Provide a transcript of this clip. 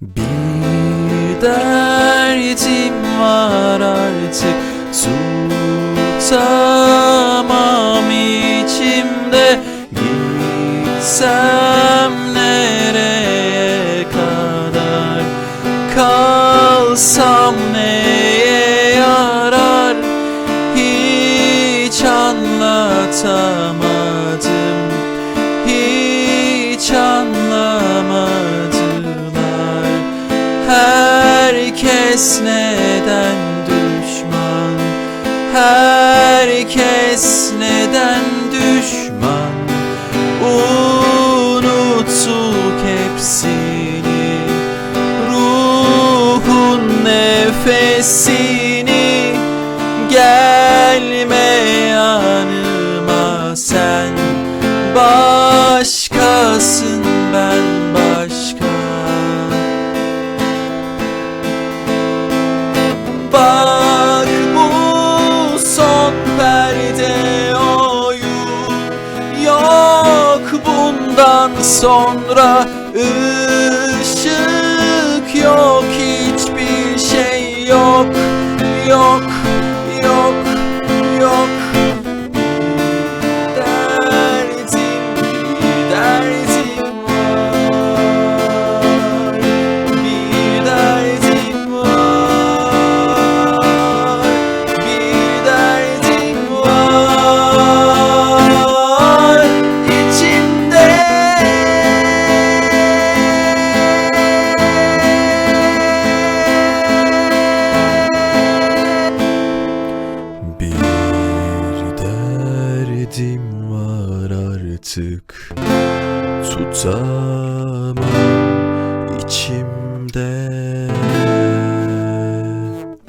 Bir derdim var artık. Tutamam içimde. Gitsem nereye kadar? Kalsam neye yarar? Hiç anlatamadım. Hiç anlamadılar neden düşman? Herkes neden düşman? Unuttuk hepsini Ruhun nefesini. Gelme yanıma sen bundan sonra ışık yok hiçbir şey yok yok artık Tutamam içimde